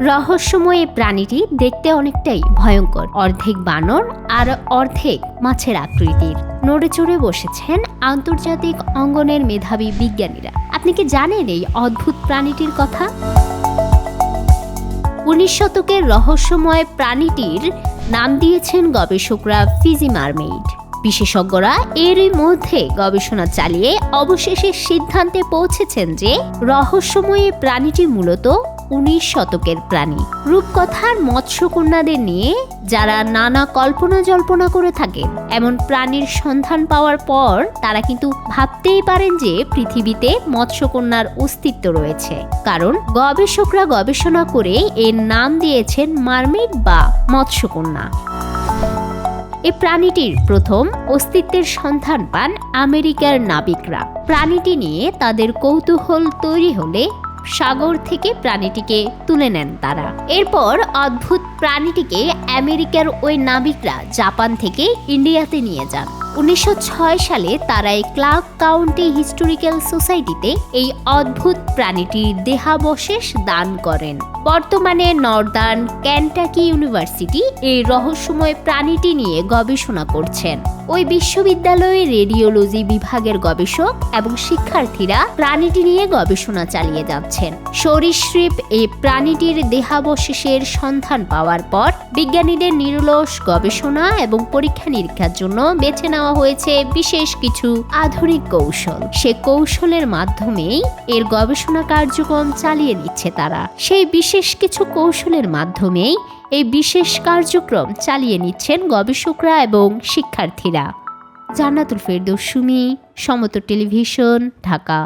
রহস্যময় প্রাণীটি দেখতে অনেকটাই ভয়ঙ্কর। অর্ধেক বানর আর অর্ধেক মাছের আকৃতির। নড়ে চড়ে বসেছেন আন্তর্জাতিক অঙ্গনের মেধাবী বিজ্ঞানীরা। আপনি কি জানেন এই অদ্ভুত প্রাণীটির কথা? উনিশ শতকের রহস্যময় প্রাণীটির নাম দিয়েছেন গবেষকরা ফিজি মারমেইড বিশেষজ্ঞরা এরই মধ্যে গবেষণা চালিয়ে অবশেষে সিদ্ধান্তে পৌঁছেছেন যে রহস্যময় প্রাণীটি মূলত উনিশ শতকের প্রাণী। রূপকথার মৎস্যকন্যাদের নিয়ে যারা নানা কল্পনা জল্পনা করে থাকেন এমন প্রাণীর সন্ধান পাওয়ার পর তারা কিন্তু ভাবতেই পারেন যে পৃথিবীতে মৎস্যকন্যার অস্তিত্ব রয়েছে। কারণ গবেষকরা গবেষণা করে এর নাম দিয়েছেন মারমেড বা মৎস্যকন্যা। এ প্রাণীটির প্রথম অস্তিত্বের সন্ধান পান আমেরিকার নাবিকরা। প্রাণীটি নিয়ে তাদের কৌতূহল তৈরি হলে সাগর থেকে প্রাণীটিকে তুলে নেন তারা। এরপর অদ্ভুত প্রাণীটিকে আমেরিকার ওই নাবিকরা জাপান থেকে ইন্ডিয়াতে নিয়ে যান। উনিশশো ছয় সালে তারা এই ক্লার্ক কাউন্টি হিস্টোরিক্যাল সোসাইটিতে এই অদ্ভুত প্রাণীটির দেহাবশেষ দান করেন। বর্তমানে নর্দার্ন ক্যান্টাকি ইউনিভার্সিটি এই রহস্যময় প্রাণীটি নিয়ে গবেষণা করছেন। ওই বিশ্ববিদ্যালয়ে রেডিওলজি বিভাগের গবেষক এবং শিক্ষার্থীরা প্রাণীটি নিয়ে গবেষণা চালিয়ে যাচ্ছেন। সরীসৃপ এই প্রাণীটির দেহাবশেষের সন্ধান পাওয়ার পর বিজ্ঞানীদের নিরলস গবেষণা এবং পরীক্ষা নিরীক্ষার জন্য বেছে নেওয়া হয়েছে বিশেষ কিছু আধুনিক কৌশল। সে কৌশলের মাধ্যমেই এর গবেষণা কার্যক্রম চালিয়ে নিচ্ছে তারা। সেই বিশেষ কিছু কৌশলের মাধ্যমেই এই বিশেষ কার্যক্রম চালিয়ে নিচ্ছেন গবেষকরা এবং শিক্ষার্থীরা। জান্নাতুল ফেরদৌসুমি সমত টেলিভিশন, ঢাকা।